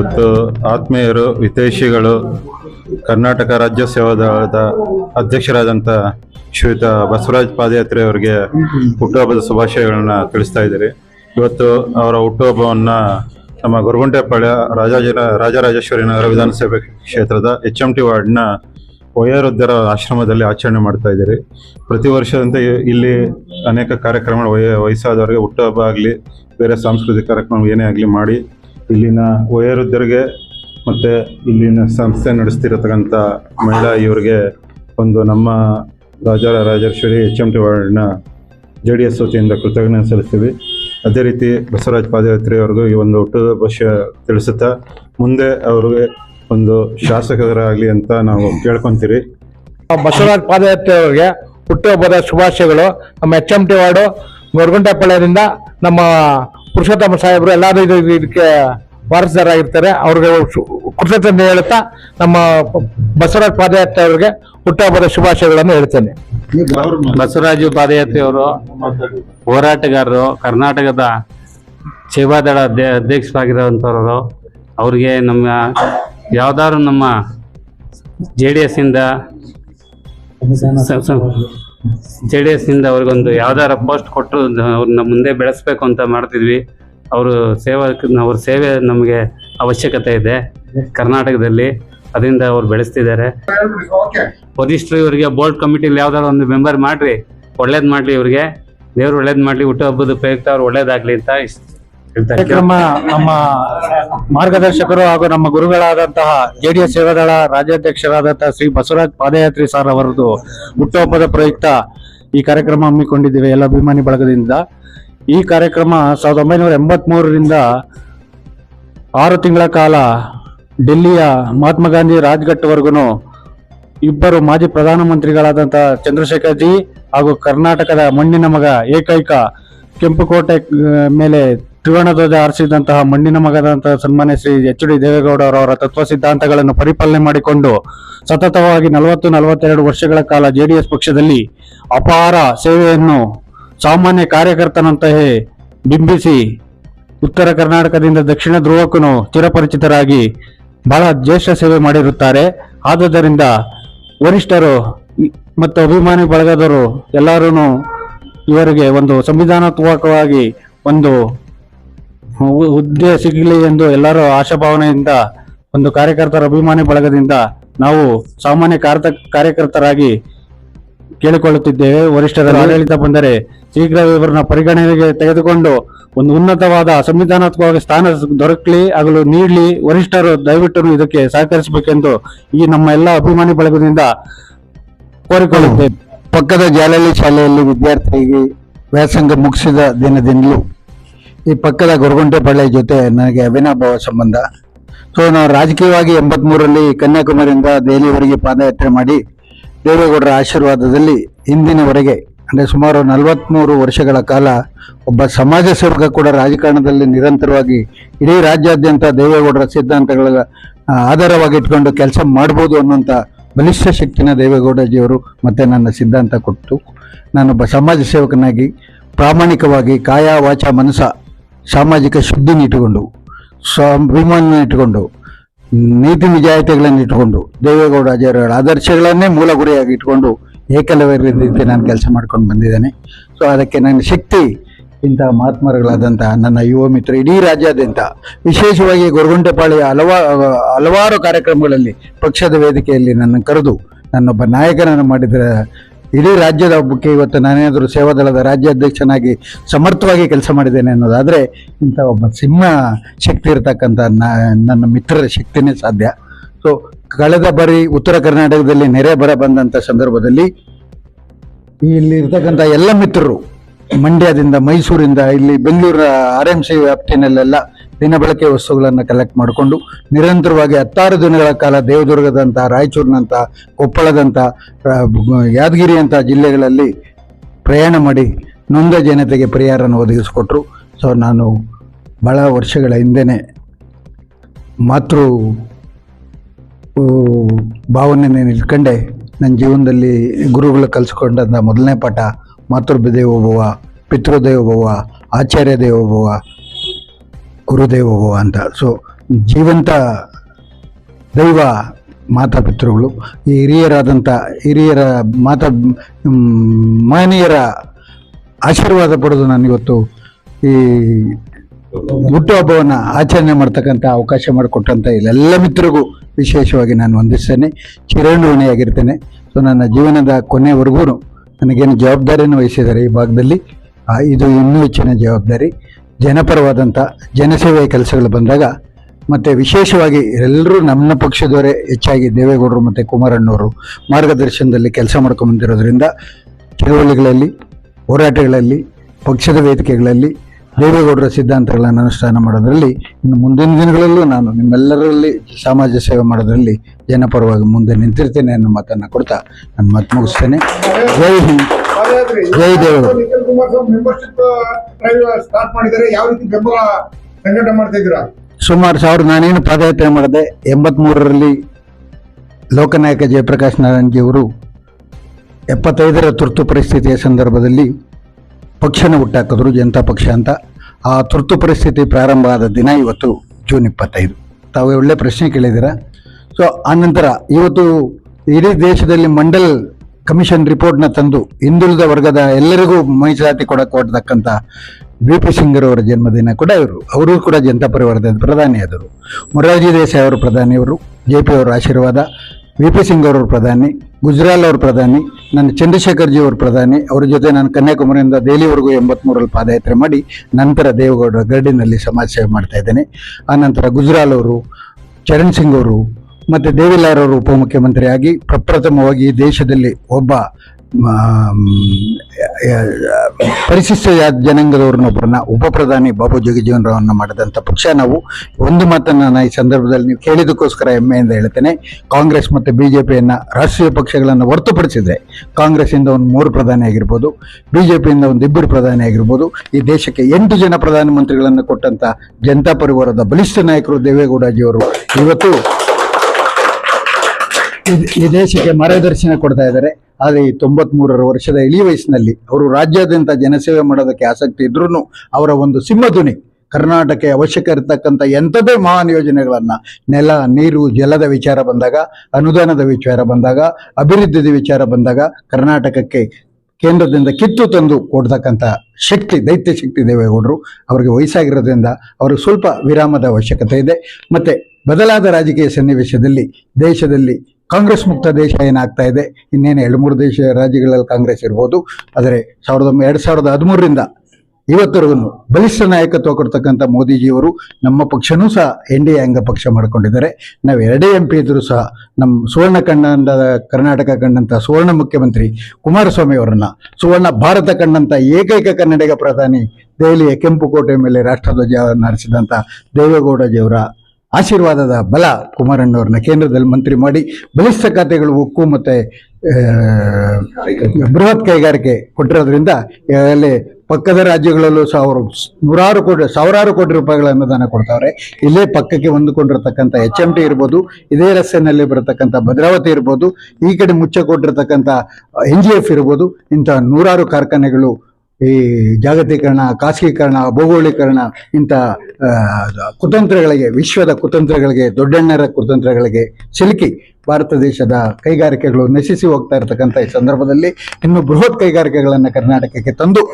ಇವತ್ತು ಆತ್ಮೀಯರು ವಿದೇಶಿಗಳು ಕರ್ನಾಟಕ ರಾಜ್ಯ ಸೇವಾದಳದ ಅಧ್ಯಕ್ಷರಾದಂಥ ಶ್ರೀಯುತ ಬಸವರಾಜ್ ಪಾದಯಾತ್ರೆ ಅವರಿಗೆ ಹುಟ್ಟುಹಬ್ಬದ ಶುಭಾಶಯಗಳನ್ನ ತಿಳಿಸ್ತಾ ಇದ್ದೀರಿ. ಇವತ್ತು ಅವರ ಹುಟ್ಟುಹಬ್ಬವನ್ನು ನಮ್ಮ ಗೊರಗುಂಟೆಪಾಳ್ಯ ರಾಜಾಜನ ರಾಜರಾಜೇಶ್ವರಿ ನಗರ ವಿಧಾನಸಭೆ ಕ್ಷೇತ್ರದ ಎಚ್ ಎಂ ಟಿ ವಾರ್ಡ್ನ ವಯೋವೃದ್ಧರ ಆಶ್ರಮದಲ್ಲಿ ಆಚರಣೆ ಮಾಡ್ತಾ ಇದ್ದೀರಿ. ಪ್ರತಿ ವರ್ಷದಂತೆ ಇಲ್ಲಿ ಅನೇಕ ಕಾರ್ಯಕ್ರಮಗಳು ವಯ, ವಯಸ್ಸಾದವರಿಗೆ ಹುಟ್ಟುಹಬ್ಬ ಆಗಲಿ, ಬೇರೆ ಸಾಂಸ್ಕೃತಿಕ ಕಾರ್ಯಕ್ರಮ ಏನೇ ಆಗಲಿ ಮಾಡಿ ಇಲ್ಲಿನ ವಯೋವೃದ್ಧರಿಗೆ ಮತ್ತು ಇಲ್ಲಿನ ಸಂಸ್ಥೆ ನಡೆಸ್ತಿರತಕ್ಕಂಥ ಮಹಿಳಾ ಇವರಿಗೆ ಒಂದು ನಮ್ಮ Raja Rajeshwari H M T ವಾರ್ಡ್ನ ಜೆ ಡಿ ಎಸ್ ವತಿಯಿಂದ ಕೃತಜ್ಞತೆ ಸಲ್ಲಿಸ್ತೀವಿ. ಅದೇ ರೀತಿ ಬಸವರಾಜ್ ಪಾದಯಾತ್ರೆ ಅವ್ರಿಗೂ ಈ ಒಂದು ಹುಟ್ಟದ ಭವಿಷ್ಯ ತಿಳಿಸುತ್ತಾ ಮುಂದೆ ಅವ್ರಿಗೆ ಒಂದು ಶಾಸಕರಾಗಲಿ ಅಂತ ನಾವು ಕೇಳ್ಕೊಂತೀರಿ. ಬಸವರಾಜ್ ಪಾದಯಾತ್ರೆ ಅವರಿಗೆ ಹುಟ್ಟುಹಬ್ಬದ ಶುಭಾಶಯಗಳು. ನಮ್ಮ ಎಚ್ ಎಂ ಟಿ ವಾರ್ಡು ಗೊರಗುಂಟೆಪಾಳ್ಯದಿಂದ ನಮ್ಮ ಪುರುಷೋತ್ತಮ ಸಾಹೇಬರು ಎಲ್ಲರೂ ಇದು ಇದಕ್ಕೆ ವಾರಸದಾರಾಗಿರ್ತಾರೆ ಅವ್ರಿಗೆ ಕೃತಜ್ಞತೆ ಹೇಳುತ್ತಾ ನಮ್ಮ ಬಸವರಾಜ್ ಪಾದಯಾತ್ರೆ ಅವರಿಗೆ ಹುಟ್ಟುಹಬ್ಬದ ಶುಭಾಶಯಗಳನ್ನು ಹೇಳ್ತೇನೆ. ಬಸವರಾಜು ಪಾದಯಾತ್ರೆಯವರು ಹೋರಾಟಗಾರರು, ಕರ್ನಾಟಕದ ಸೇವಾದಳ ಅಧ್ಯ- ಅಧ್ಯಕ್ಷರಾಗಿರೋಂಥವ್ರು ಅವ್ರಿಗೆ ನಮ್ಮ ಯಾವ್ದಾದ್ರು ನಮ್ಮ ಜೆ ಡಿ ಎಸ್ಸಿಂದ ಜೆ ಡಿ ಎಸ್ ಇಂದ ಅವ್ರಿಗೊಂದು ಯಾವ್ದಾರ ಪೋಸ್ಟ್ ಕೊಟ್ಟರು ಅವ್ರನ್ನ ಮುಂದೆ ಬೆಳೆಸ್ಬೇಕು ಅಂತ ಮಾಡ್ತಿದ್ವಿ. ಅವರು ಸೇವಾ ಅವ್ರ ಸೇವೆ ನಮಗೆ ಅವಶ್ಯಕತೆ ಇದೆ ಕರ್ನಾಟಕದಲ್ಲಿ. ಅದರಿಂದ ಅವ್ರು ಬೆಳೆಸ್ತಿದ್ದಾರೆ. ವರಿಷ್ಠರು ಇವರಿಗೆ ಬೋರ್ಡ್ ಕಮಿಟಿಲಿ ಯಾವ್ದಾದ್ರು ಒಂದು ಮೆಂಬರ್ ಮಾಡ್ರಿ ಒಳ್ಳೇದು ಮಾಡ್ಲಿ ಇವ್ರಿಗೆ. ದೇವ್ರು ಒಳ್ಳೇದ್ ಮಾಡ್ಲಿ ಹುಟ್ಟುಹಬ್ಬದ ಪ್ರಯುಕ್ತ ಅವ್ರು ಒಳ್ಳೇದಾಗ್ಲಿ ಅಂತ ಇಷ್ಟ್. ಕಾರ್ಯಕ್ರಮ ನಮ್ಮ ಮಾರ್ಗದರ್ಶಕರು ಹಾಗೂ ನಮ್ಮ ಗುರುಗಳಾದಂತಹ ಜೆಡಿಎಸ್ ಸೇವಾದಳ ರಾಜ್ಯಾಧ್ಯಕ್ಷರಾದಂತಹ ಶ್ರೀ ಬಸವರಾಜ್ ಪಾದಯಾತ್ರಿ ಸರ್ ಅವರದ್ದು ಹುಟ್ಟುಹಬ್ಬದ ಪ್ರಯುಕ್ತ ಈ ಕಾರ್ಯಕ್ರಮ ಹಮ್ಮಿಕೊಂಡಿದ್ದೇವೆ ಎಲ್ಲ ಅಭಿಮಾನಿ ಬಳಗದಿಂದ. ಈ ಕಾರ್ಯಕ್ರಮ ಸಾವಿರದ ಒಂಬೈನೂರ ಎಂಬತ್ ಮೂರರಿಂದ ಆರು ತಿಂಗಳ ಕಾಲ ಡೆಲ್ಲಿಯ ಮಹಾತ್ಮ ಗಾಂಧಿ ರಾಜ್ಘಟ್ವರೆಗೂ ಇಬ್ಬರು ಮಾಜಿ ಪ್ರಧಾನಮಂತ್ರಿಗಳಾದಂತಹ ಚಂದ್ರಶೇಖರ್ ಜಿ ಹಾಗೂ ಕರ್ನಾಟಕದ ಮಣ್ಣಿನ ಮಗ ಏಕೈಕ ಕೆಂಪುಕೋಟೆ ಮೇಲೆ ತ್ರಿವರ್ಣ ಆರಿಸಿದಂತಹ ಮಣ್ಣಿನ ಮಗದಂತಹ ಸನ್ಮಾನ್ಯ ಶ್ರೀ ಎಚ್ ಡಿ ದೇವೇಗೌಡರವರ ತತ್ವ ಸಿದ್ಧಾಂತಗಳನ್ನು ಪರಿಪಾಲನೆ ಮಾಡಿಕೊಂಡು ಸತತವಾಗಿ ನಲವತ್ತು, ನಲವತ್ತೆರಡು ವರ್ಷಗಳ ಕಾಲ ಜೆಡಿಎಸ್ ಪಕ್ಷದಲ್ಲಿ ಅಪಾರ ಸೇವೆಯನ್ನು ಸಾಮಾನ್ಯ ಕಾರ್ಯಕರ್ತನಂತೆಯೇ ಬಿಂಬಿಸಿ ಉತ್ತರ ಕರ್ನಾಟಕದಿಂದ ದಕ್ಷಿಣ ಧ್ರುವಕ್ಕೂ ಚಿರಪರಿಚಿತರಾಗಿ ಬಹಳ ಜ್ಯೇಷ್ಠ ಸೇವೆ ಮಾಡಿರುತ್ತಾರೆ. ಆದುದರಿಂದ ವರಿಷ್ಠರು ಮತ್ತು ಅಭಿಮಾನಿ ಬಳಗದವರು ಎಲ್ಲರೂ ಇವರಿಗೆ ಒಂದು ಸಂವಿಧಾನಾತ್ಮಕವಾಗಿ ಒಂದು ಹುದ್ದೆ ಸಿಗಲಿ ಎಂದು ಎಲ್ಲರೂ ಆಶಾಭಾವನೆಯಿಂದ ಒಂದು ಕಾರ್ಯಕರ್ತರ ಅಭಿಮಾನಿ ಬಳಗದಿಂದ ನಾವು ಸಾಮಾನ್ಯ ಕಾರ್ತ ಕಾರ್ಯಕರ್ತರಾಗಿ ಕೇಳಿಕೊಳ್ಳುತ್ತಿದ್ದೇವೆ. ವರಿಷ್ಠರ ಆಡಳಿತ ಬಂದರೆ ಶೀಘ್ರ ಇವರನ್ನ ಪರಿಗಣನೆಗೆ ತೆಗೆದುಕೊಂಡು ಒಂದು ಉನ್ನತವಾದ ಸಂವಿಧಾನಾತ್ಮಕ ಸ್ಥಾನ ದೊರಕಲಿ ಆಗಲು ನೀಡಲಿ. ವರಿಷ್ಠರು ದಯವಿಟ್ಟು ಇದಕ್ಕೆ ಸಹಕರಿಸಬೇಕೆಂದು ಈ ನಮ್ಮ ಎಲ್ಲ ಅಭಿಮಾನಿ ಬಳಗದಿಂದ ಕೋರಿಕೊಳ್ಳುತ್ತೇವೆ. ಪಕ್ಕದ ಜಾಲಹಳ್ಳಿ ಶಾಲೆಯಲ್ಲಿ ವಿದ್ಯಾರ್ಥಿಗೆ ವ್ಯಾಸಂಗ ಮುಗಿಸಿದ ದಿನದಿಂದಲೂ ಈ ಪಕ್ಕದ ಗೊರಗುಂಟೆಪಾಳ್ಯ ಜೊತೆ ನನಗೆ ಅವಿನಾಭಾವ ಸಂಬಂಧ. ಸೊ ನಾವು ರಾಜಕೀಯವಾಗಿ ಎಂಬತ್ಮೂರರಲ್ಲಿ ಕನ್ಯಾಕುಮಾರಿಯಿಂದ ದೆಹಲಿವರೆಗೆ ಪಾದಯಾತ್ರೆ ಮಾಡಿ ದೇವೇಗೌಡರ ಆಶೀರ್ವಾದದಲ್ಲಿ ಇಂದಿನವರೆಗೆ, ಅಂದರೆ ಸುಮಾರು ನಲವತ್ತ್ಮೂರು ವರ್ಷಗಳ ಕಾಲ ಒಬ್ಬ ಸಮಾಜ ಸೇವಕ ಕೂಡ ರಾಜಕಾರಣದಲ್ಲಿ ನಿರಂತರವಾಗಿ ಇಡೀ ರಾಜ್ಯಾದ್ಯಂತ ದೇವೇಗೌಡರ ಸಿದ್ಧಾಂತಗಳ ಆಧಾರವಾಗಿ ಇಟ್ಕೊಂಡು ಕೆಲಸ ಮಾಡ್ಬೋದು ಅನ್ನುವಂಥ ಬಲಿಷ್ಠ ಶಕ್ತಿನ ದೇವೇಗೌಡಜಿಯವರು ಮತ್ತೆ ನನ್ನ ಸಿದ್ಧಾಂತ ಕೊಟ್ಟು, ನಾನೊಬ್ಬ ಸಮಾಜ ಸೇವಕನಾಗಿ ಪ್ರಾಮಾಣಿಕವಾಗಿ ಕಾಯ ವಾಚ ಮನಸ ಸಾಮಾಜಿಕ ಶುದ್ಧಿನ ಇಟ್ಟುಕೊಂಡು ಸ್ವಾಭಿಮಾನ ಇಟ್ಟುಕೊಂಡು, ನೀತಿ ನಿಜಾಯಿತಿಗಳನ್ನು ಇಟ್ಟುಕೊಂಡು, ದೇವೇಗೌಡ ಅಜಯರ ಆದರ್ಶಗಳನ್ನೇ ಮೂಲ ಗುರಿಯಾಗಿ ಇಟ್ಕೊಂಡು ಏಕಲವ್ಯ ರೀತಿ ನಾನು ಕೆಲಸ ಮಾಡ್ಕೊಂಡು ಬಂದಿದ್ದೇನೆ. ಸೊ ಅದಕ್ಕೆ ನನ್ನ ಶಕ್ತಿ ಇಂತಹ ಮಹಾತ್ಮರುಗಳಾದಂತಹ ನನ್ನ ಯುವ ಮಿತ್ರ ಇಡೀ ರಾಜ್ಯಾದ್ಯಂತ, ವಿಶೇಷವಾಗಿ ಗೊರಗುಂಟೆಪಾಳಿಯ ಹಲವಾ, ಹಲವಾರು ಕಾರ್ಯಕ್ರಮಗಳಲ್ಲಿ ಪಕ್ಷದ ವೇದಿಕೆಯಲ್ಲಿ ನನ್ನ ಕರೆದು, ನನ್ನೊಬ್ಬ ನಾಯಕನನ್ನು ಮಾಡಿದರೆ ಇಡೀ ರಾಜ್ಯದ ಹಬ್ಬಕ್ಕೆ ಇವತ್ತು ನಾನೇನಾದರೂ ಸೇವಾದಳದ ರಾಜ್ಯಾಧ್ಯಕ್ಷನಾಗಿ ಸಮರ್ಥವಾಗಿ ಕೆಲಸ ಮಾಡಿದ್ದೇನೆ ಅನ್ನೋದಾದರೆ ಇಂಥ ಒಬ್ಬ ಸಿಂಹ ಶಕ್ತಿ ಇರತಕ್ಕಂಥ ನನ್ನ ಮಿತ್ರರ ಶಕ್ತಿನೇ ಸಾಧ್ಯ. ಸೊ ಕಳೆದ ಬಾರಿ ಉತ್ತರ ಕರ್ನಾಟಕದಲ್ಲಿ ನೆರೆ ಬರ ಬಂದಂಥ ಸಂದರ್ಭದಲ್ಲಿ ಇಲ್ಲಿ ಇರ್ತಕ್ಕಂಥ ಎಲ್ಲ ಮಿತ್ರರು ಮಂಡ್ಯದಿಂದ, ಮೈಸೂರಿಂದ, ಇಲ್ಲಿ ಬೆಂಗಳೂರ ಆರ್ ಎಂ ಸಿ ವ್ಯಾಪ್ತಿನಲ್ಲೆಲ್ಲ ದಿನಬಳಕೆ ವಸ್ತುಗಳನ್ನು ಕಲೆಕ್ಟ್ ಮಾಡಿಕೊಂಡು ನಿರಂತರವಾಗಿ ಹತ್ತಾರು ದಿನಗಳ ಕಾಲ ದೇವದುರ್ಗದಂಥ ರಾಯಚೂರಿನಂಥ ಕೊಪ್ಪಳದಂಥ ಯಾದಗಿರಿಯಂಥ ಜಿಲ್ಲೆಗಳಲ್ಲಿ ಪ್ರಯಾಣ ಮಾಡಿ ನೊಂದ ಜನತೆಗೆ ಪರಿಹಾರನ ಒದಗಿಸಿಕೊಟ್ರು. ಸೊ ನಾನು ಬಹಳ ವರ್ಷಗಳ ಹಿಂದೆನೆ ಮಾತೃ ಭಾವನೆ ಭಾವನೆಯನ್ನು ನಿಲ್ಕಂಡೆ. ನನ್ನ ಜೀವನದಲ್ಲಿ ಗುರುಗಳು ಕಲಿಸ್ಕೊಂಡಂಥ ಮೊದಲನೇ ಪಾಠ ಮಾತೃದೇವೋಭವ ಪಿತೃದೇವೋಭವ ಆಚಾರ್ಯ ದೇವೋಭವ ಗುರುದೇವೋಭವ ಅಂತ. ಸೊ ಜೀವಂತ ದೈವ ಮಾತಾಪಿತೃಗಳು, ಈ ಹಿರಿಯರಾದಂಥ ಹಿರಿಯರ ಮಾತಾ ಮಹನೀಯರ ಆಶೀರ್ವಾದ ಪಡೆದು ನಾನಿವತ್ತು ಈ ಹುಟ್ಟುಹಬ್ಬವನ್ನು ಆಚರಣೆ ಮಾಡ್ತಕ್ಕಂಥ ಅವಕಾಶ ಮಾಡಿಕೊಟ್ಟಂಥ ಇಲ್ಲೆಲ್ಲ ಮಿತ್ರರಿಗೂ ವಿಶೇಷವಾಗಿ ನಾನು ವಂದಿಸ್ತೇನೆ. ಚಿರಋಣಿಯಾಗಿರ್ತೇನೆ. ಸೊ ನನ್ನ ಜೀವನದ ಕೊನೆವರೆಗೂ ನನಗೇನು ಜವಾಬ್ದಾರಿಯನ್ನು ವಹಿಸಿದ್ದಾರೆ ಈ ಭಾಗದಲ್ಲಿ ಇದು ಇನ್ನೂ ಹೆಚ್ಚಿನ ಜವಾಬ್ದಾರಿ. ಜನಪರವಾದಂಥ ಜನಸೇವೆಯ ಕೆಲಸಗಳು ಬಂದಾಗ ಮತ್ತು ವಿಶೇಷವಾಗಿ ಎಲ್ಲರೂ ನಮ್ಮ ಪಕ್ಷದವರೇ ಹೆಚ್ಚಾಗಿ ದೇವೇಗೌಡರು ಮತ್ತು ಕುಮಾರಣ್ಣವರು ಮಾರ್ಗದರ್ಶನದಲ್ಲಿ ಕೆಲಸ ಮಾಡ್ಕೊಂಬಂದಿರೋದ್ರಿಂದ ಚಳವಳಿಗಳಲ್ಲಿ, ಹೋರಾಟಗಳಲ್ಲಿ, ಪಕ್ಷದ ವೇದಿಕೆಗಳಲ್ಲಿ ದೇವೇಗೌಡರ ಸಿದ್ಧಾಂತಗಳನ್ನು ಅನುಷ್ಠಾನ ಮಾಡೋದರಲ್ಲಿ ಇನ್ನು ಮುಂದಿನ ದಿನಗಳಲ್ಲೂ ನಾನು ನಿಮ್ಮೆಲ್ಲರಲ್ಲಿ ಸಮಾಜ ಸೇವೆ ಮಾಡೋದರಲ್ಲಿ ಜನಪರವಾಗಿ ಮುಂದೆ ನಿಂತಿರ್ತೇನೆ ಅನ್ನೋ ಮಾತನ್ನು ಕೊಡ್ತಾ ನಾನು ಮತ್ತೆ ಮುಗಿಸ್ತೇನೆ. ಜೈ ಹಿಂದ್. ಜೈ. Nikhil Kumaraswamy membership drive start ಮಾಡಿದ್ದಾರೆ ಯಾವ ರೀತಿ ಬೆಂಬಲ ಸಂಘಟನೆ ಮಾಡ್ತಾ ಇದ್ದೀರಾ? ಸುಮಾರು ಸಾವಿರ ನಾನೇನು ಪಾದಯಾತ್ರೆ ಮಾಡಿದೆ ಎಂಬತ್ಮೂರರಲ್ಲಿ ಲೋಕನಾಯಕ ಜಯಪ್ರಕಾಶ್ ನಾರಾಯಣಜಿಯವರು ಎಪ್ಪತ್ತೈದರ ತುರ್ತು ಪರಿಸ್ಥಿತಿಯ ಸಂದರ್ಭದಲ್ಲಿ ಪಕ್ಷನ ಹುಟ್ಟಾಕಿದ್ರು ಜನತಾ ಪಕ್ಷ ಅಂತ. ಆ ತುರ್ತು ಪರಿಸ್ಥಿತಿ ಪ್ರಾರಂಭ ಆದ ದಿನ ಇವತ್ತು ಜೂನ್ ಇಪ್ಪತ್ತೈದು. ತಾವು ಒಳ್ಳೆ ಪ್ರಶ್ನೆ ಕೇಳಿದ್ದೀರಾ? ಸೊ ಆನಂತರ ಇವತ್ತು ಇಡೀ ದೇಶದಲ್ಲಿ ಮಂಡಲ್ ಕಮಿಷನ್ ರಿಪೋರ್ಟ್ನ ತಂದು ಹಿಂದುಳಿದ ವರ್ಗದ ಎಲ್ಲರಿಗೂ ಮೀಸಲಾತಿ ಕೊಡಕ್ಕೆ ಕೊಡ್ತಕ್ಕಂಥ ವಿ ಪಿ ಸಿಂಗರ್ ಅವರ ಜನ್ಮದಿನ ಕೂಡ ಇವರು. ಅವರು ಕೂಡ ಜನತಾ ಪರಿವಾರದ ಪ್ರಧಾನಿಯಾದರು ಮೊರಾರ್ಜಿ ದೇಸಾಯಿ ಅವರು ಪ್ರಧಾನಿಯವರು ಜೆ ಪಿ ಅವರ ಆಶೀರ್ವಾದ ವಿ ಪಿ ಸಿಂಗ್ ಅವರು ಪ್ರಧಾನಿ, ಗುಜರಾಲ್ ಅವರು ಪ್ರಧಾನಿ, ನನ್ನ ಚಂದ್ರಶೇಖರ್ಜಿ ಅವರು ಪ್ರಧಾನಿ, ಅವ್ರ ಜೊತೆ ನಾನು ಕನ್ಯಾಕುಮಾರಿಯಿಂದ ದೆಹಲಿವರೆಗೂ ಎಂಬತ್ಮೂರಲ್ಲಿ ಪಾದಯಾತ್ರೆ ಮಾಡಿ ನಂತರ ದೇವೇಗೌಡರ ಗರ್ಡಿನಲ್ಲಿ ಸಮಾಜ ಸೇವೆ ಮಾಡ್ತಾ ಇದ್ದೇನೆ. ಆನಂತರ ಗುಜರಾಲ್ ಅವರು, ಚರಣ್ ಸಿಂಗ್ ಅವರು ಮತ್ತು ದೇವೇಲಾರವರು ಉಪಮುಖ್ಯಮಂತ್ರಿಯಾಗಿ ಪ್ರಪ್ರಥಮವಾಗಿ ದೇಶದಲ್ಲಿ ಒಬ್ಬ ಪರಿಶಿಷ್ಟ ಜನಾಂಗದವ್ರನ್ನೊಬ್ಬರನ್ನ ಉಪ ಪ್ರಧಾನಿ ಬಾಬು ಜಗಜೀವನ್ ಮಾಡಿದಂಥ ಪಕ್ಷ. ನಾವು ಒಂದು ಮಾತನ್ನು ನಾನು ಈ ಸಂದರ್ಭದಲ್ಲಿ ನೀವು ಕೇಳಿದಕ್ಕೋಸ್ಕರ ಹೆಮ್ಮೆಯಿಂದ ಹೇಳ್ತೇನೆ. ಕಾಂಗ್ರೆಸ್ ಮತ್ತು ಬಿ ಜೆ ಪಿಯನ್ನು ರಾಷ್ಟ್ರೀಯ ಪಕ್ಷಗಳನ್ನು ಹೊರತುಪಡಿಸಿದರೆ ಕಾಂಗ್ರೆಸ್ಸಿಂದ ಒಂದು ಮೂರು ಪ್ರಧಾನಿ ಆಗಿರ್ಬೋದು ಬಿ ಜೆ ಪಿಯಿಂದ ಒಂದು ಇಬ್ಬರು ಪ್ರಧಾನಿ ಆಗಿರ್ಬೋದು, ಈ ದೇಶಕ್ಕೆ ಎಂಟು ಜನ ಪ್ರಧಾನಮಂತ್ರಿಗಳನ್ನು ಕೊಟ್ಟಂಥ ಜನತಾ ಪರಿವಾರದ ಬಲಿಷ್ಠ ನಾಯಕರು ದೇವೇಗೌಡಜಿಯವರು ಇವತ್ತು ಈ- ದೇಶಕ್ಕೆ ಮಾರ್ಗದರ್ಶನ ಕೊಡ್ತಾ ಇದ್ದಾರೆ. ಆದರೆ ಈ ತೊಂಬತ್ಮೂರರ ವರ್ಷದ ಇಳಿ ವಯಸ್ಸಿನಲ್ಲಿ ಅವರು ರಾಜ್ಯಾದ್ಯಂತ ಜನಸೇವೆ ಮಾಡೋದಕ್ಕೆ ಆಸಕ್ತಿ ಇದ್ರೂ ಅವರ ಒಂದು ಸಿಂಹಧ್ವನಿ ಕರ್ನಾಟಕಕ್ಕೆ ಅವಶ್ಯಕ ಇರತಕ್ಕಂಥ ಎಂಥದೇ ಮಹಾನ್ ಯೋಜನೆಗಳನ್ನು ನೆಲ, ನೀರು, ಜಲದ ವಿಚಾರ ಬಂದಾಗ, ಅನುದಾನದ ವಿಚಾರ ಬಂದಾಗ, ಅಭಿವೃದ್ಧಿದ ವಿಚಾರ ಬಂದಾಗ ಕರ್ನಾಟಕಕ್ಕೆ ಕೇಂದ್ರದಿಂದ ಕಿತ್ತು ತಂದು ಕೊಡ್ತಕ್ಕಂಥ ಶಕ್ತಿ, ದೈತ್ಯ ಶಕ್ತಿ ದೇವೇಗೌಡರು ಅವರಿಗೆ ವಯಸ್ಸಾಗಿರೋದ್ರಿಂದ ಅವರು ಸ್ವಲ್ಪ ವಿರಾಮದ ಅವಶ್ಯಕತೆ ಇದೆ. ಮತ್ತೆ ಬದಲಾದ ರಾಜಕೀಯ ಸನ್ನಿವೇಶದಲ್ಲಿ, ದೇಶದಲ್ಲಿ ಕಾಂಗ್ರೆಸ್ ಮುಕ್ತ ದೇಶ ಏನಾಗ್ತಾ ಇದೆ? ಇನ್ನೇನು ಎರಡು ಮೂರು ದೇಶ ರಾಜ್ಯಗಳಲ್ಲಿ ಕಾಂಗ್ರೆಸ್ ಇರ್ಬೋದು. ಆದರೆ ಸಾವಿರದ ಎರಡು ಸಾವಿರದ ಹದಿಮೂರರಿಂದ ಇವತ್ತರೆಗೂ ಬಲಿಷ್ಠ ನಾಯಕತ್ವ ಕೊಡ್ತಕ್ಕಂಥ ಮೋದಿಜಿಯವರು ನಮ್ಮ ಪಕ್ಷನೂ ಸಹ ಎನ್ ಡಿ ಎ ಅಂಗ ಪಕ್ಷ ಮಾಡ್ಕೊಂಡಿದ್ದಾರೆ. ನಾವು ಎರಡೇ ಎಂ ಪಿ ಇದ್ದರೂ ಸಹ ನಮ್ಮ ಸುವರ್ಣ ಕಂಡ ಕರ್ನಾಟಕ ಕಂಡಂಥ ಸುವರ್ಣ ಮುಖ್ಯಮಂತ್ರಿ ಕುಮಾರಸ್ವಾಮಿ ಅವರನ್ನು, ಸುವರ್ಣ ಭಾರತ ಕಂಡಂಥ ಏಕೈಕ ಕನ್ನಡಿಗ ಪ್ರಧಾನಿ ದೆಹಲಿಯ ಕೆಂಪುಕೋಟೆ ಮೇಲೆ ರಾಷ್ಟ್ರಧ್ವಜ ನಡೆಸಿದಂಥ ದೇವೇಗೌಡಜಿಯವರ ಆಶೀರ್ವಾದದ ಬಲ ಕುಮಾರಣ್ಣವ್ರನ್ನ ಕೇಂದ್ರದಲ್ಲಿ ಮಂತ್ರಿ ಮಾಡಿ ಬಲಿಷ್ಠ ಖಾತೆಗಳು ಉಕ್ಕು ಮತ್ತು ಬೃಹತ್ ಕೈಗಾರಿಕೆ ಕೊಟ್ಟಿರೋದ್ರಿಂದ ಅಲ್ಲಿ ಪಕ್ಕದ ರಾಜ್ಯಗಳಲ್ಲೂ ಸಹ ಅವರು ನೂರಾರು ಕೋಟಿ, ಸಾವಿರಾರು ಕೋಟಿ ರೂಪಾಯಿಗಳ ಅನುದಾನ ಕೊಡ್ತಾವ್ರೆ. ಇಲ್ಲೇ ಪಕ್ಕಕ್ಕೆ ಹೊಂದಿಕೊಂಡಿರ್ತಕ್ಕಂಥ ಎಚ್ ಎಂ ಟಿ ಇರ್ಬೋದು, ಇದೇ ರಸ್ತೆಯಲ್ಲಿ ಬರತಕ್ಕಂಥ ಭದ್ರಾವತಿ ಇರ್ಬೋದು, ಈ ಕಡೆ ಮುಚ್ಚ ಕೊಟ್ಟಿರ್ತಕ್ಕಂಥ ಎನ್ ಜಿ ಎಫ್ ಇರ್ಬೋದು, ಇಂಥ ನೂರಾರು ಕಾರ್ಖಾನೆಗಳು ಈ ಜಾಗತೀಕರಣ, ಖಾಸಗೀಕರಣ, ಭೌಗೋಳೀಕರಣ ಇಂಥ ಕುತಂತ್ರಗಳಿಗೆ, ವಿಶ್ವದ ಕುತಂತ್ರಗಳಿಗೆ, ದೊಡ್ಡಣ್ಣರ ಕುತಂತ್ರಗಳಿಗೆ ಸಿಲುಕಿ ಭಾರತ ದೇಶದ ಕೈಗಾರಿಕೆಗಳು ನಶಿಸಿ ಹೋಗ್ತಾ ಇರತಕ್ಕಂಥ ಈ ಸಂದರ್ಭದಲ್ಲಿ ಇನ್ನು ಬೃಹತ್ ಕೈಗಾರಿಕೆಗಳನ್ನು ಕರ್ನಾಟಕಕ್ಕೆ ತಂದು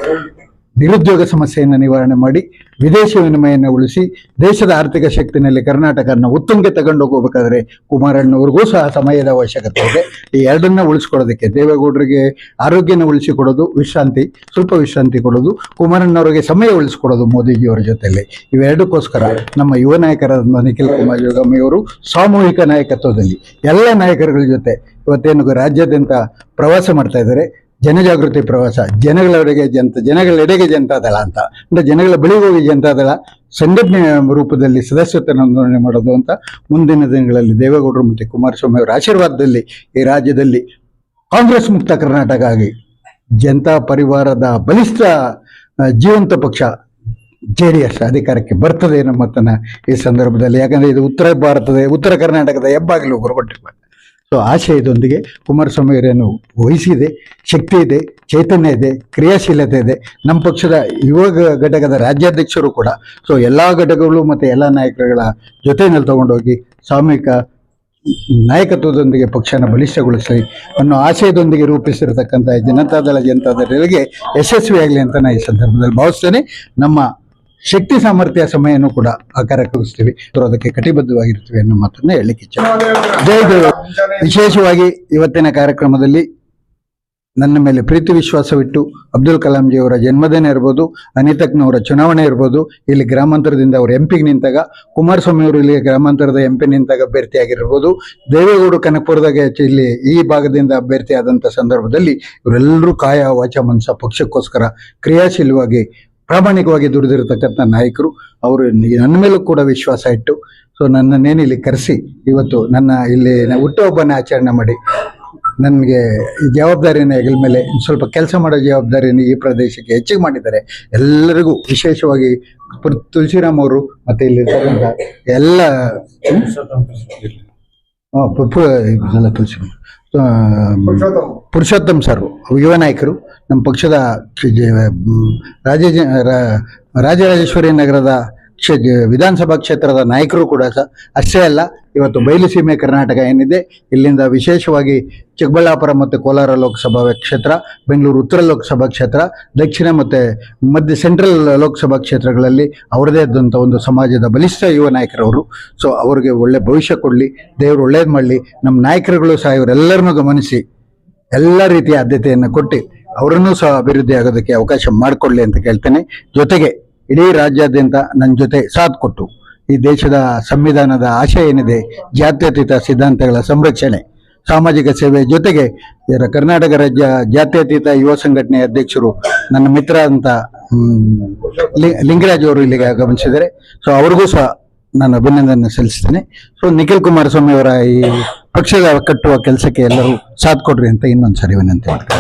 ನಿರುದ್ಯೋಗ ಸಮಸ್ಯೆಯನ್ನು ನಿವಾರಣೆ ಮಾಡಿ ವಿದೇಶಿ ವಿನಿಮಯವನ್ನು ಉಳಿಸಿ ದೇಶದ ಆರ್ಥಿಕ ಶಕ್ತಿನಲ್ಲಿ ಕರ್ನಾಟಕನ ಉತ್ತುಂಗೆ ತಗೊಂಡು ಹೋಗ್ಬೇಕಾದ್ರೆ ಕುಮಾರಣ್ಣವ್ರಿಗೂ ಸಹ ಸಮಯದ ಅವಶ್ಯಕತೆ ಇದೆ. ಈ ಎರಡನ್ನ ಉಳಿಸ್ಕೊಳ್ಳೋದಕ್ಕೆ ದೇವೇಗೌಡರಿಗೆ ಆರೋಗ್ಯನ ಉಳಿಸಿಕೊಡೋದು, ವಿಶ್ರಾಂತಿ, ಸ್ವಲ್ಪ ವಿಶ್ರಾಂತಿ ಕೊಡೋದು, ಕುಮಾರಣ್ಣವರಿಗೆ ಸಮಯ ಉಳಿಸ್ಕೊಡೋದು ಮೋದಿಜಿಯವರ ಜೊತೆಯಲ್ಲಿ. ಇವೆರಡಕ್ಕೋಸ್ಕರ ನಮ್ಮ ಯುವ ನಾಯಕರಾದ ನಿಖಿಲ್ ಕುಮಾರಸ್ವಾಮಿಯವರು ಸಾಮೂಹಿಕ ನಾಯಕತ್ವದಲ್ಲಿ ಎಲ್ಲ ನಾಯಕರುಗಳ ಜೊತೆ ಇವತ್ತೇನು ರಾಜ್ಯಾದ್ಯಂತ ಪ್ರವಾಸ ಮಾಡ್ತಾ ಇದ್ದಾರೆ ಜನಜಾಗೃತಿ ಪ್ರವಾಸ, ಜನಗಳವರೆಗೆ ಜನತ ಜನಗಳೆಡೆಗೆ ಜನತಾದಳ ಅಂತ. ಅಂದ್ರೆ ಜನಗಳ ಬಳಿ ಹೋಗಿ ಜನತಾದಳ ಸಂಘಟನೆ ರೂಪದಲ್ಲಿ ಸದಸ್ಯತ್ವ ನೋಂದಣಿ ಮಾಡೋದು ಅಂತ ಮುಂದಿನ ದಿನಗಳಲ್ಲಿ ದೇವೇಗೌಡರು ಮತ್ತು ಕುಮಾರಸ್ವಾಮಿ ಅವರ ಆಶೀರ್ವಾದದಲ್ಲಿ ಈ ರಾಜ್ಯದಲ್ಲಿ ಕಾಂಗ್ರೆಸ್ ಮುಕ್ತ ಕರ್ನಾಟಕ ಆಗಿ ಜನತಾ ಪರಿವಾರದ ಬಲಿಷ್ಠ ಜೀವಂತ ಪಕ್ಷ ಜೆ ಡಿ ಎಸ್ ಅಧಿಕಾರಕ್ಕೆ ಬರ್ತದೆ ನಮ್ಮತನ ಈ ಸಂದರ್ಭದಲ್ಲಿ. ಯಾಕಂದ್ರೆ ಇದು ಉತ್ತರ ಭಾರತದ, ಉತ್ತರ ಕರ್ನಾಟಕದ ಹೆಬ್ಬಾಗಿಲು ಗುರುಗೊಟ್ಟಿರ್ಬೇಕು ಸೊ ಆಶಯದೊಂದಿಗೆ ಕುಮಾರಸ್ವಾಮಿ ಅವರನ್ನು ವಹಿಸಿದೆ. ಶಕ್ತಿ ಇದೆ, ಚೈತನ್ಯ ಇದೆ, ಕ್ರಿಯಾಶೀಲತೆ ಇದೆ. ನಮ್ಮ ಪಕ್ಷದ ಯುವ ಘಟಕದ ರಾಜ್ಯಾಧ್ಯಕ್ಷರು ಕೂಡ. ಸೊ ಎಲ್ಲ ಘಟಕಗಳು ಮತ್ತು ಎಲ್ಲ ನಾಯಕರುಗಳ ಜೊತೆಯಲ್ಲಿ ತಗೊಂಡೋಗಿ ಸಾಮೂಹಿಕ ನಾಯಕತ್ವದೊಂದಿಗೆ ಪಕ್ಷನ ಬಲಿಷ್ಠಗೊಳಿಸಲಿ ಅನ್ನೋ ಆಶಯದೊಂದಿಗೆ ರೂಪಿಸಿರತಕ್ಕಂಥ ಜನತಾದಳ ಜನತಾದಳರಿಗೆ ಯಶಸ್ವಿಯಾಗಲಿ ಅಂತ ನಾನು ಈ ಸಂದರ್ಭದಲ್ಲಿ ಭಾವಿಸ್ತೇನೆ. ನಮ್ಮ ಶಕ್ತಿ ಸಾಮರ್ಥ್ಯ ಸಮಯನೂ ಕೂಡ ಕಾರ್ಯಕ್ರಮಿಸ್ತೀವಿ. ಅದಕ್ಕೆ ಕಟಿಬದ್ಧವಾಗಿರ್ತೀವಿ ಅನ್ನೋ ಮಾತನ್ನ ಹೇಳಲಿಕ್ಕೆ ಇಚ್ಛೆ. ಜೈ ದೇವ ವಿಶೇಷವಾಗಿ ಇವತ್ತಿನ ಕಾರ್ಯಕ್ರಮದಲ್ಲಿ ನನ್ನ ಮೇಲೆ ಪ್ರೀತಿ ವಿಶ್ವಾಸವಿಟ್ಟು ಅಬ್ದುಲ್ ಕಲಾಂಜಿ ಅವರ ಜನ್ಮದಿನ ಇರ್ಬೋದು ಅನಿತಕ್ನವರ ಚುನಾವಣೆ ಇರ್ಬೋದು, ಇಲ್ಲಿ ಗ್ರಾಮಾಂತರದಿಂದ ಅವರು ಎಂಪಿಗೆ ನಿಂತಾಗ, ಕುಮಾರಸ್ವಾಮಿ ಅವರು ಇಲ್ಲಿ ಗ್ರಾಮಾಂತರದ ಎಂಪಿ ನಿಂತಾಗ ಅಭ್ಯರ್ಥಿಯಾಗಿರ್ಬೋದು ದೇವೇಗೌಡರು ಕನಕಪುರದಾಗ ಇಲ್ಲಿ ಈ ಭಾಗದಿಂದ ಅಭ್ಯರ್ಥಿ ಅಭ್ಯರ್ಥಿಯಾದಂಥ ಸಂದರ್ಭದಲ್ಲಿ ಇವರೆಲ್ಲರೂ ಕಾಯ ವಾಚ ಮನಸ ಪಕ್ಷಕ್ಕೋಸ್ಕರ ಕ್ರಿಯಾಶೀಲವಾಗಿ ಪ್ರಾಮಾಣಿಕವಾಗಿ ದುಡಿದಿರತಕ್ಕಂಥ ನಾಯಕರು ಅವರು ನನ್ನ ಮೇಲೂ ಕೂಡ ವಿಶ್ವಾಸ ಇಟ್ಟು ಸೊ ನನ್ನನ್ನೇನು ಇಲ್ಲಿ ಕರೆಸಿ ಇವತ್ತು ನನ್ನ ಇಲ್ಲಿ ಹುಟ್ಟುಹಬ್ಬನ ಆಚರಣೆ ಮಾಡಿ. ನನಗೆ ಈ ಜವಾಬ್ದಾರಿನ ಹೆಗಲ ಮೇಲೆ ಸ್ವಲ್ಪ ಕೆಲಸ ಮಾಡೋ ಜವಾಬ್ದಾರಿಯನ್ನು ಈ ಪ್ರದೇಶಕ್ಕೆ ಹೆಚ್ಚಿಗೆ ಮಾಡಿದ್ದಾರೆ. ಎಲ್ಲರಿಗೂ ವಿಶೇಷವಾಗಿ ತುಳಸಿರಾಮ್ ಅವರು ಮತ್ತು ಇಲ್ಲಿರ್ತಕ್ಕಂಥ ಎಲ್ಲ ಪುರುಷೋತ್ತಮ್. ಪುರುಷೋತ್ತಮ್ ಸರ್ ಯುವ ನಾಯಕರು. ನಮ್ಮ ಪಕ್ಷದ ರಾಜ ರಾಜರಾಜೇಶ್ವರಿ ನಗರದ ಕ್ಷ ವಿಧಾನಸಭಾ ಕ್ಷೇತ್ರದ ನಾಯಕರು ಕೂಡ ಸಹ ಅಷ್ಟೇ ಅಲ್ಲ, ಇವತ್ತು ಬಯಲುಸೀಮೆ ಕರ್ನಾಟಕ ಏನಿದೆ, ಇಲ್ಲಿಂದ ವಿಶೇಷವಾಗಿ ಚಿಕ್ಕಬಳ್ಳಾಪುರ ಮತ್ತು ಕೋಲಾರ ಲೋಕಸಭಾ ಕ್ಷೇತ್ರ, ಬೆಂಗಳೂರು ಉತ್ತರ ಲೋಕಸಭಾ ಕ್ಷೇತ್ರ, ದಕ್ಷಿಣ ಮತ್ತು ಮಧ್ಯ ಸೆಂಟ್ರಲ್ ಲೋಕಸಭಾ ಕ್ಷೇತ್ರಗಳಲ್ಲಿ ಅವರದೇ ಆದಂಥ ಒಂದು ಸಮಾಜದ ಬಲಿಷ್ಠ ಯುವ ನಾಯಕರವರು. ಸೊ ಅವರಿಗೆ ಒಳ್ಳೆ ಭವಿಷ್ಯ ಕೊಡಲಿ, ದೇವರು ಒಳ್ಳೇದು ಮಾಡಲಿ, ನಮ್ಮ ನಾಯಕರುಗಳು ಸಹ ಇವರೆಲ್ಲರನ್ನೂ ಗಮನಿಸಿ, ಎಲ್ಲ ರೀತಿಯ ಆದ್ಯತೆಯನ್ನು ಕೊಟ್ಟು ಅವರನ್ನೂ ಸಹ ಅಭಿವೃದ್ಧಿ ಆಗೋದಕ್ಕೆ ಅವಕಾಶ ಮಾಡಿಕೊಡ್ಲಿ ಅಂತ ಕೇಳ್ತೇನೆ. ಜೊತೆಗೆ ಇಡೀ ರಾಜ್ಯಾದ್ಯಂತ ನನ್ನ ಜೊತೆ ಸಾಥ್ ಕೊಟ್ಟು ಈ ದೇಶದ ಸಂವಿಧಾನದ ಆಶಯ ಏನಿದೆ, ಜಾತ್ಯತೀತ ಸಿದ್ಧಾಂತಗಳ ಸಂರಕ್ಷಣೆ, ಸಾಮಾಜಿಕ ಸೇವೆ ಜೊತೆಗೆ ಕರ್ನಾಟಕ ರಾಜ್ಯ ಜಾತ್ಯತೀತ ಯುವ ಸಂಘಟನೆ ಅಧ್ಯಕ್ಷರು ನನ್ನ ಮಿತ್ರ ಅಂತ ಲಿಂಗರಾಜ್ ಅವರು ಇಲ್ಲಿಗೆ ಆಗಮಿಸಿದ್ದಾರೆ. ಸೊ ಅವ್ರಿಗೂ ಸಹ ನಾನು ಅಭಿನಂದನೆ ಸಲ್ಲಿಸ್ತೇನೆ. ಸೊ ನಿಖಿಲ್ ಕುಮಾರಸ್ವಾಮಿ ಅವರ ಈ ಪಕ್ಷದ ಕಟ್ಟುವ ಕೆಲಸಕ್ಕೆ ಎಲ್ಲರೂ ಸಾಥ್ ಕೊಡ್ರಿ ಅಂತ ಇನ್ನೊಂದ್ಸರಿ ವಿನಂತಿ ಮಾಡ್ತೀನಿ.